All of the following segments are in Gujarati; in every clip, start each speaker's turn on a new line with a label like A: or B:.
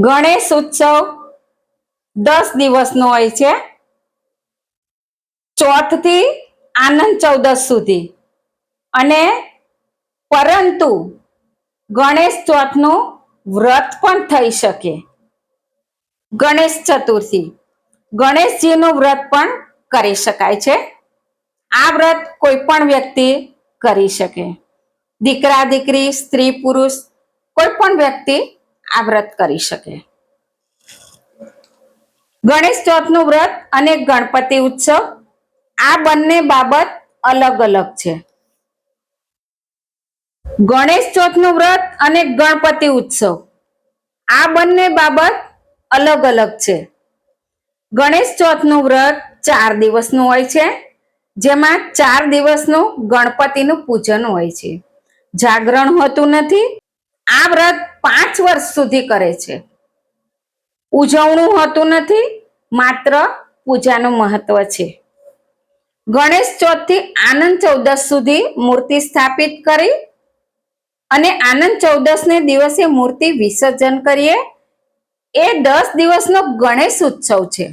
A: ગણેશ ઉત્સવ દસ દિવસનો હોય છે. ચોથથી આનંદ ચૌદસ સુધી. અને પરંતુ ગણેશ ચોથનું વ્રત પણ થઈ શકે. ગણેશ ચતુર્થી. ગણેશજીનું વ્રત પણ કરી શકાય છે. આ વ્રત કોઈ પણ વ્યક્તિ કરી શકે. દીકરા, દીકરી, સ્ત્રી, પુરુષ, કોઈ પણ વ્યક્તિ આ વ્રત કરી શકે. ગણેશ ચોથનું વ્રત અને ગણપતિ ઉત્સવ, આ બંને બાબત અલગ અલગ છે. ગણેશ ચોથનું વ્રત અને ગણપતિ ઉત્સવ, આ બંને બાબત અલગ અલગ છે. ગણેશ ચોથનું વ્રત ચાર દિવસનું હોય છે, જેમાં ચાર દિવસનું ગણપતિનું પૂજન હોય છે. જાગરણ હોતું નથી. આ વ્રત પાંચ વર્ષ સુધી કરે છે. ઉજવણું હોતું નથી, માત્ર પૂજાનું મહત્વ છે. ગણેશ ચોથથી આનંદ ચૌદસ સુધી મૂર્તિ સ્થાપિત કરી અને આનંદ ચૌદસને દિવસે મૂર્તિ વિસર્જન કરીએ. એ દસ દિવસનો ગણેશ ઉત્સવ છે.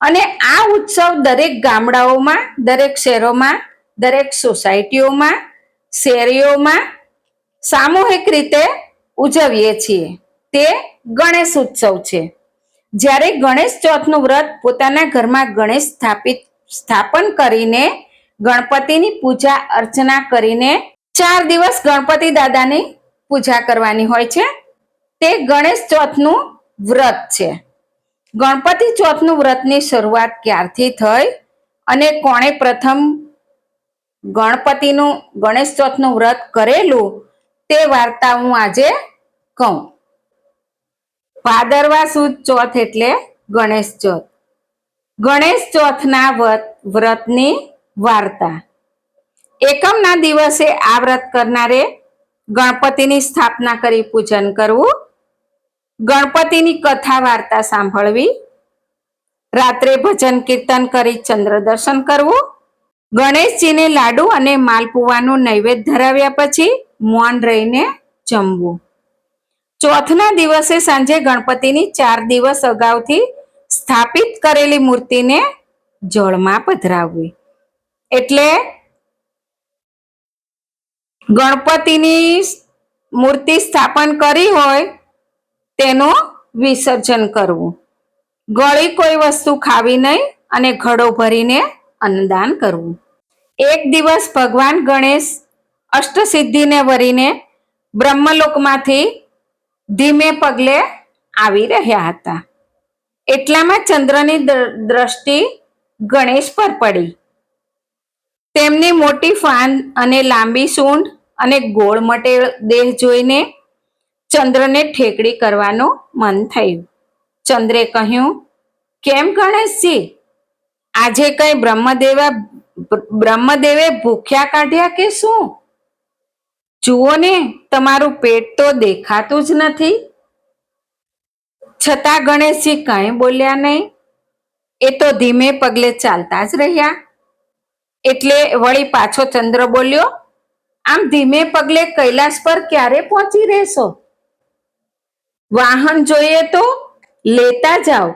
A: અને આ ઉત્સવ દરેક ગામડાઓમાં, દરેક શહેરોમાં, દરેક સોસાયટીઓમાં, શેરીઓમાં સામૂહિક રીતે ઉજવીએ છીએ. તે ગણેશ ઉત્સવ છે. જ્યારે ગણેશ ચોથનું વ્રત પોતાના ઘરમાં ગણેશ સ્થાપિત, સ્થાપન કરીને ગણપતિની પૂજા અર્ચના કરીને ચાર દિવસ ગણપતિ દાદાની પૂજા કરવાની હોય છે. તે ગણેશ ચોથનું વ્રત છે. ગણપતિ ચોથનું વ્રતની શરૂઆત ક્યારથી થઈ અને કોણે પ્રથમ ગણપતિનું, ગણેશ ચોથનું વ્રત કરેલું તે વાર્તા હું આજે કહું. ભાદરવા સુદ ચોથ એટલે ગણેશ ચોથ. ગણેશ ચોથના વ્રત, વ્રતની વાર્તા. એકમના દિવસે આ વ્રત કરનારે ગણપતિની સ્થાપના કરી પૂજન કરવું, ગણપતિની કથા વાર્તા સાંભળવી, રાત્રે ભજન કીર્તન કરી ચંદ્ર દર્શન કરવું ગણેશજીને લાડુ અને માલપુવાનું નૈવેદ્ય ધરાવ્યા પછી મૌન રહીને જમવું. ચોથના દિવસે સાંજે ગણપતિની ચાર દિવસ અગાઉથી સ્થાપિત કરેલી મૂર્તિને જળમાં પધરાવવી. એટલે ગણપતિની મૂર્તિ સ્થાપન કરી હોય તેનું વિસર્જન કરવું. ગળી કોઈ વસ્તુ ખાવી નહીં અને ઘડો ભરીને અન્નદાન કરવું. એક દિવસ ભગવાન ગણેશ અષ્ટસિદ્ધિને વરીને બ્રહ્મલોકમાંથી ધીમે પગલે આવી રહ્યા હતા. એટલામાં ચંદ્રની દ્રષ્ટિ ગણેશ પર પડી. તેમની મોટી ફાન અને લાંબી સૂંઢ અને ગોળ મટેલ દેહ જોઈને ચંદ્રને ઠેકડી કરવાનું મન થયું. ચંદ્રે કહ્યું, કેમ ગણેશજી? આજે કઈ બ્રહ્મદેવા બ્રહ્મદેવે ભૂખ્યા કાઢ્યા કે શું? જુઓ ને, તમારું પેટ તો દેખાતું જ નથી. છતાં ગણેશજી કાંઈ બોલ્યા નહીં. એ તો ધીમે પગલે ચાલતા જ રહ્યા. એટલે વળી પાછો ચંદ્ર બોલ્યો, આમ ધીમે પગલે કૈલાસ પર ક્યારે પહોંચી રહેશો? વાહન જોઈએ તો લેતા જાઓ.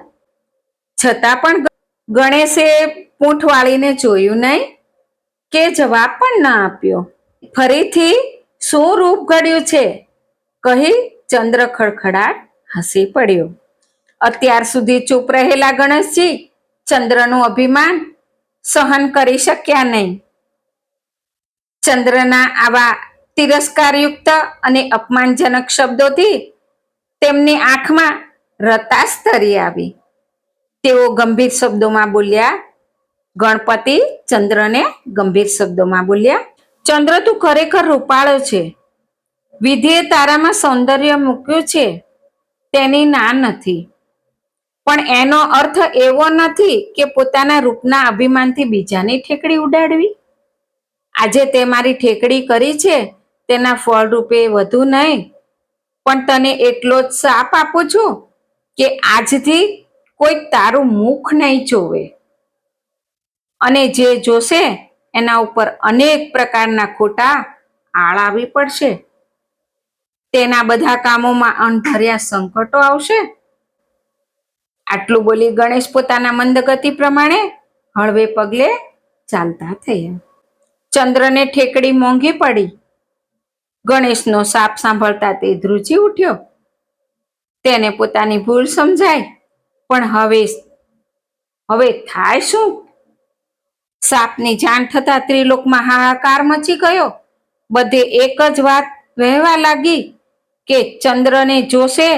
A: છતાં પણ ગણેશે પૂંઠ વાળીને જોયું નહીં કે જવાબ પણ ના આપ્યો. ફરીથી શું રૂપ ઘડ્યું છે. કહી ચંદ્ર ખડખડાટ હસી પડ્યો. અત્યાર સુધી ચૂપ રહેલા ગણેશજી ચંદ્રનું અભિમાન સહન કરી શક્યા નહીં. ચંદ્રના આવા તિરસ્કારયુક્ત અને અપમાનજનક શબ્દોથી તેમની આંખમાં રતાશ તરી આવી. તેઓ ગંભીર શબ્દોમાં બોલ્યા ગણપતિ ચંદ્રને ગંભીર શબ્દોમાં બોલ્યા, ચંદ્ર તું ખરેખર રૂપાળો છે. વિધિએ તારામાં સૌંદર્ય મૂક્યું છે. તેની ના નથી. પણ એનો અર્થ એવો નથી કે પોતાના રૂપના અભિમાનથી બીજાની ઠેકડી ઉડાડવી. આજે તે મારી ઠેકડી કરી છે. તેના ફળ રૂપે વધુ નહીં. પણ તને એટલો જ શાપ આપું છું કે આજથી કોઈ તારું મુખ નહીં જોવે. અને જે જોશે, એના ઉપર અનેક પ્રકારના ખોટા આળ આવી પડશે. તેના બધા કામોમાં અણધર્યા સંકટો આવશે. આટલું બોલી ગણેશ પોતાના મંદગતિ પ્રમાણે હળવે પગલે ચાલતા થયા. ચંદ્રને ઠેકડી મોંઘી પડી. ગણેશનો સાપ સાંભળતા તે ધ્રુજી ઉઠ્યો. તેને પોતાની ભૂલ સમજાય પણ હવે હવે થાય શું? સાપની જાણ થતા ત્રિલોકમાં હાહાકાર મચી ગયો. બધે એક જ વાત વહેવા લાગી કે ચંદ્રને જોશે,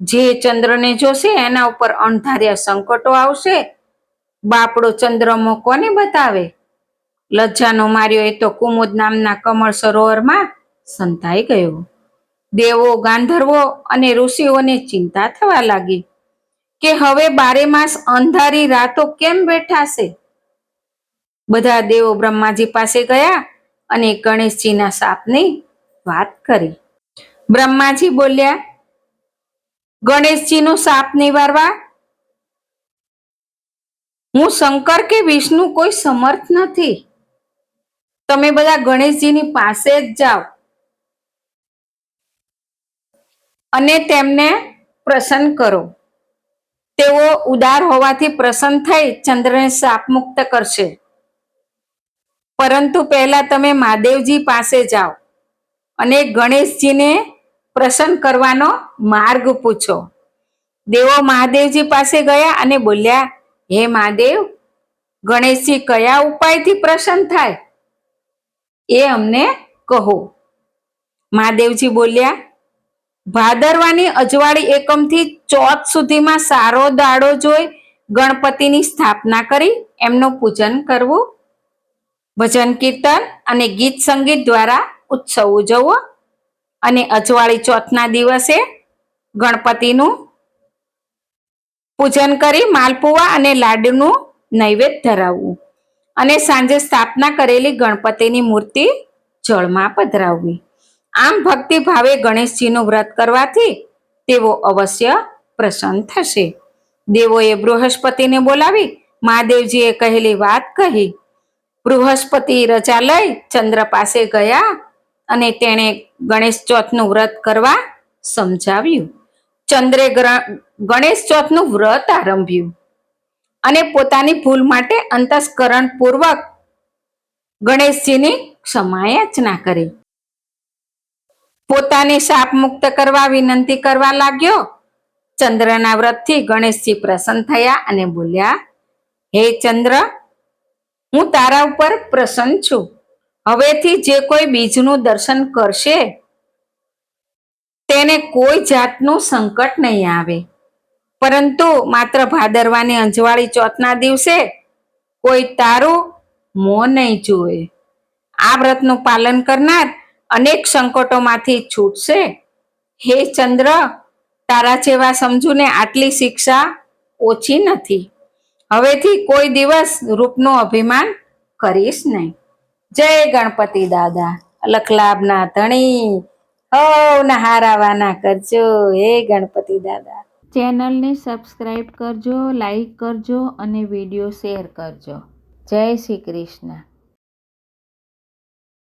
A: જે ચંદ્રને જોશે એના ઉપર અણધાર્યા સંકટો આવશે. બાપડો ચંદ્રમો કોને બતાવે? લજ્જાનો માર્યો એ તો કુમુદ નામના કમળ સરોવરમાં સંતાઈ ગયો. દેવો ગાંધર્વો અને ઋષિઓને ચિંતા થવા લાગી કે હવે બારે માસ અંધારી રાતો કેમ બેઠાશે? બધા દેવો બ્રહ્માજી પાસે ગયા અને ગણેશજીના સાપની વાત કરી. બ્રહ્માજી બોલ્યા, ગણેશજીનો સાપ નિવારવા હું શંકર કે વિષ્ણુ કોઈ સમર્થ નથી. તમે બધા ગણેશજીની પાસે જ જાઓ. અને તેમને પ્રસન્ન કરો. તેઓ ઉદાર હોવાથી પ્રસન્ન થઈ ચંદ્રને સાપ મુક્ત કરશે. પરંતુ પહેલા તમે મહાદેવજી પાસે જાઓ અને ગણેશજીને પ્રસન્ન કરવાનો માર્ગ પૂછો. દેવો મહાદેવજી પાસે ગયા અને બોલ્યા, હે મહાદેવ, ગણેશજી કયા ઉપાયથી પ્રસન્ન થાય? એ અમને કહો. મહાદેવજી બોલ્યા, ભાદરવાની અજવાળી એકમથી ચોથ સુધીમાં સારો દાડો જોઈ ગણપતિની સ્થાપના કરી, એમનું પૂજન કરવું ભજન કીર્તન અને ગીત સંગીત દ્વારા ઉત્સવ ઉજવવો. અને અજવાળી ચોથના દિવસે ગણપતિનું પૂજન કરી માલપુવા અને લાડુનું નૈવેદ્ય ધરાવવું. અને સાંજે સ્થાપના કરેલી ગણપતિની મૂર્તિ જળમાં પધરાવવી. આમ ભક્તિ ભાવે ગણેશજીનું વ્રત કરવાથી તેઓ અવશ્ય પ્રસન્ન થશે. દેવોએ બૃહસ્પતિને બોલાવી મહાદેવજીએ કહેલી વાત કહી બૃહસ્પતિ રજા લઈ ચંદ્ર પાસે ગયા અને તેણે ગણેશ ચોથનું વ્રત કરવા સમજાવ્યું. ચંદ્રે ગણેશ ચોથનું વ્રત આરંભ્યું અને પોતાની ભૂલ માટે અંતસ્કરણ પૂર્વક ગણેશજીની ક્ષમાયાચના કરી. પોતાને શાપ મુક્ત કરવા વિનંતી કરવા લાગ્યો. ચંદ્રના વ્રતથી ગણેશજી પ્રસન્ન થયા અને બોલ્યા, હે ચંદ્ર હું તારા ઉપર પ્રસન્ન છું. હવેથી જે કોઈ બીજનું દર્શન કરશે, તેને કોઈ જાતનું સંકટ નહીં આવે. પરંતુ માત્ર ભાદરવાની અંજવાળી ચોથના દિવસે કોઈ તારું મોં નહીં જુએ. આ વ્રતનું પાલન કરનાર અનેક સંકટોમાંથી છૂટશે. હે ચંદ્ર, તારા જેવા સમજુને આટલી શિક્ષા ઓછી નથી. હવેથી કોઈ દિવસ રૂપનું અભિમાન કરીશ નહીં. જય ગણપતિ દાદા લખલાભના ધણી હવના હારાવાના કરજો. હે ગણપતિ દાદા. ચેનલને સબસ્ક્રાઈબ કરજો લાઈક કરજો અને વીડિયો શેર કરજો. જય શ્રી કૃષ્ણ.